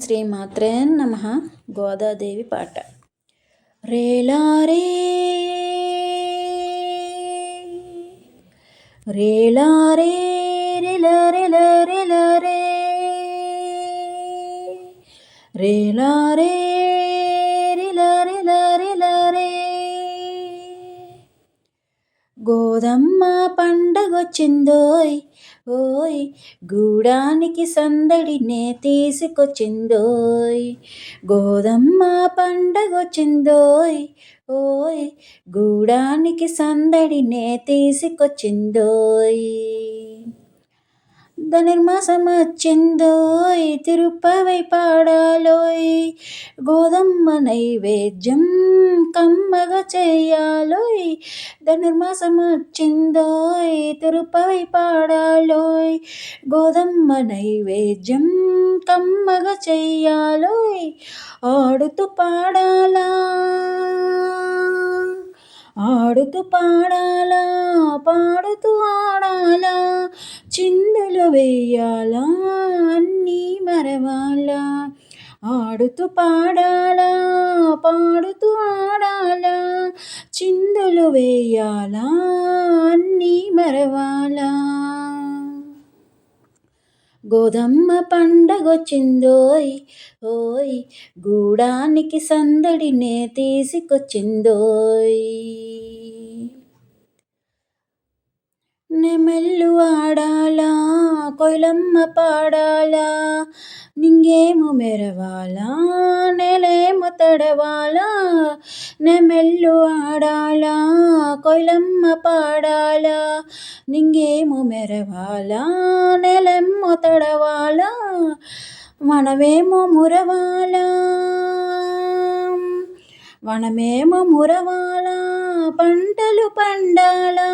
శ్రీమాత్రే నమ గోదాదేవి పాట. రేలారే రేలారే రిల రేలారే రిల గోదమ్మ పండగొచ్చిందోయ్ ఓయ్ గూడానికి సందడినే తీసుకొచ్చిందోయ్. గోదమ్మ పండగొచ్చిందోయ్. ఓయ్ గూడానికి సందడినే తీసుకొచ్చిందోయ్. ధనుర్మాసం తిరుపవై పాడాలోయ్. గోదమ్మ నైవేద్యం కమ్మగా చేయాలోయ్. ధనుర్మాసం తిరుపవై పాడాలోయ్. గోదమ్మ నైవేద్యం కమ్మగా చెయ్యాలోయ్ ఆడుతూ పాడాలా ఆడుతూ పాడాలా పాడుతూ ఆడాలా. చిన్న వేయాలా అన్నీ మరవాలా. ఆడుతూ పాడాలా పాడుతూ ఆడాలా. చిందులు వేయాలా అన్నీ మరవాలా. గోధమ్మ పండగొచ్చిందోయ్ ఓయ్. గూడానికి సందడినే తీసుకొచ్చిందోయ్ నెమెల్లు ఆడాలా కోయిలమ్మ పాడాలా నింగేము మెరవాలా నెలేము తడవాలా నెమెల్లు ఆడాలా కోయిలమ్మ పాడాలా నింగేము మెరవాలా నెలెమ్ము తడవాలా మనమేమో మురవాలా. వనమేమో మురవాలా. పంటలు పండాలా?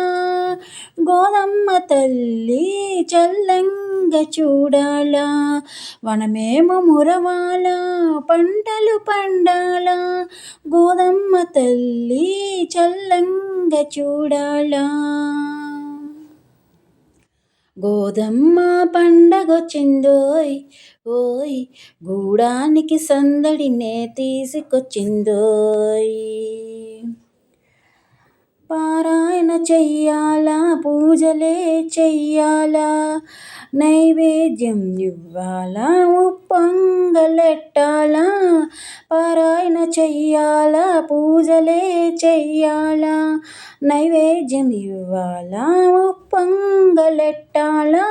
గోదమ్మ తల్లి చల్లంగా చూడాలా? వనమేమో మురవాలా? పంటలు పండాలా? గోదమ్మ తల్లి చల్లంగా చూడాలా? గోదమ్మ పండగొచ్చిందోయ్ ఓయ్ గూడానికి సందడినే తీసుకొచ్చిందోయ్. పారాయణ చెయ్యాలా పూజలే చెయ్యాలా నైవేద్యం ఇవ్వాలా ఉప్పొంగలెట్టాలా పారాయణ చెయ్యాలా పూజలే చెయ్యాలా నైవేద్యం ఇవ్వాలా ఉప్పొంగలెట్టాలా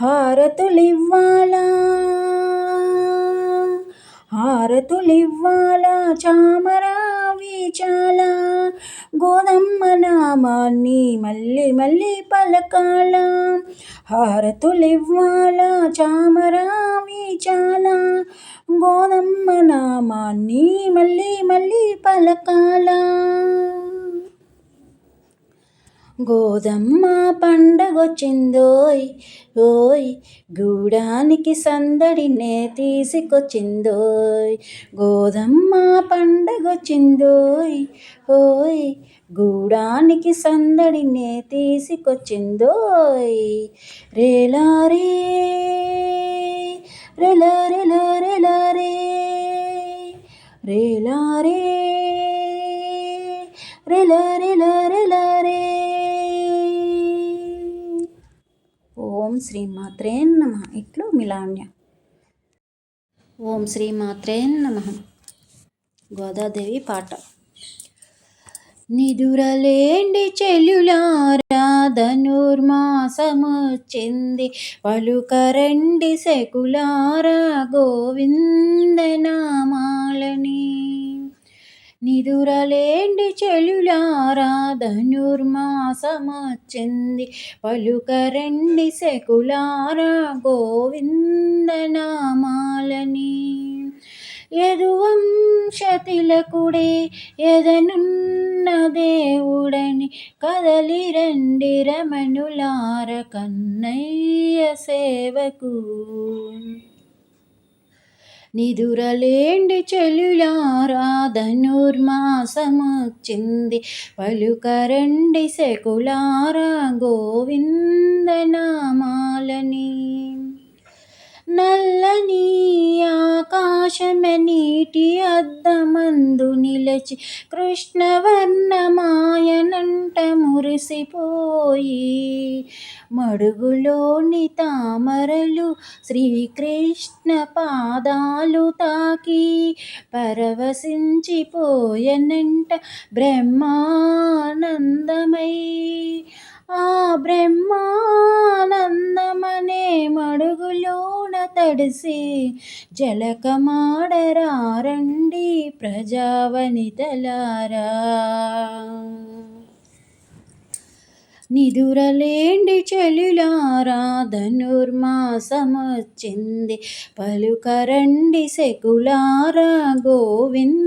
హారతులివ్వాలా. హారతులివ్వాలా చామరా వీచాలా గోదమ్మ నామాన్ని మళ్ళీ మళ్ళీ పలకాల. హారతులివ్వాల చామరావి చాలా. గోదమ్మ నామాన్ని మళ్ళీ మళ్ళీ పలకాల. గోదమ్మ పండగొచ్చిందోయ్ ఓయ్ గూడానికి సందడినే తీసుకొచ్చిందోయ్. గోదమ్మ పండగొచ్చిందోయ్ ఓయ్ గూడానికి సందడినే తీసుకొచ్చిందోయ్. రేలారే రేలా మాత్రే నమ. ఇట్లు మిలాన్య. ఓం శ్రీ మాత్రే నమ. గోదాదేవి పాట. నిదురలేండి చెల్లులారా ధనుర్మాసమొచ్చింది పలుకరండి శకులారా గోవిందనామాలని. నిదురలేండి చెలులారా ధనుర్మాసమచ్చింది పలుకరండి సెకులారా గోవిందనామాలని యదువంశతిలకుడే ఎదనున్న దేవుడని కదలిరండి రమణులార కన్నయ్య సేవకు. నిదురలేండి చెలులారా ధనుర్మాసమొచ్చింది పలుకరండి సెకులారా గోవిందనామాలని. నల్లని ఆకాశమే నీటి అద్దమందు నిలచి కృష్ణవర్ణమాయనంట మురిసిపోయి మడుగులోని తామరలు శ్రీకృష్ణ పాదాలు తాకి పరవశించిపోయనంట బ్రహ్మానందమై. ఆ బ్రహ్మానందమనే మడుగులోన తడిసి జలకమాడరారండి ప్రజావనితలారా. నిదురలేండి చెలులారా ధనుర్మాసమొచ్చింది పలుకరండి సెకులారా గోవిందనామాలని.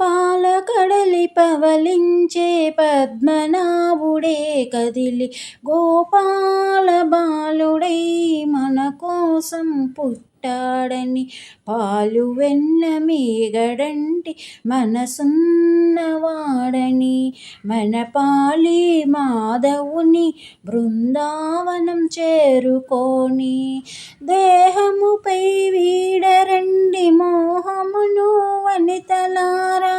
పాలకడలి పవలించే పద్మనాభుడే కదిలి గోపాల బాలుడై మన కోసం పుట్టాడని పాలు వెన్న మీగడంటి మనసున్నవాడని మన పాలి మాధవుని బృందావనం చేరుకొని దేహముపై వీడరండి మోహమును వనితలారా.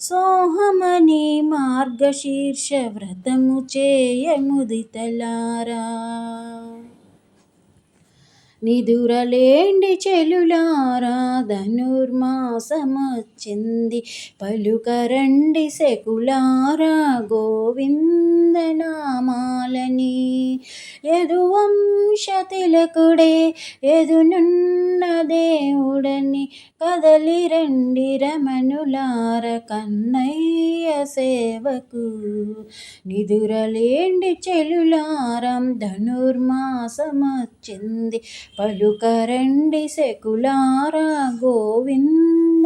సోహమని మార్గశీర్ష వ్రతము చేయముదితలారా. నిదురలేండి చెలులారా ధనుర్మాసమొచ్చింది పలుకరండి శకులారా గోవిందనామాలని. యదువంశ తిలకుడే ఎదునున్న దేవుడని. కదలి రండి రమణులార కన్నయ్య సేవకు. నిదురలేండి చెలులారం ధనుర్మాసమొచ్చింది. పలుకరండి సెకులారా గోవిందనామాలని.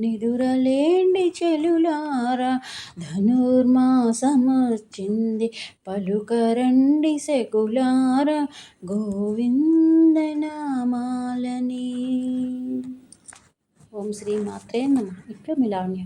నిదురలేండి చెలులారా ధనుర్మాసమర్చింది పలుకరండి సెకులారా గోవిందనామాలని. ఓం శ్రీ మాత్రే నమ. ఇప్పుడు మిలాన్య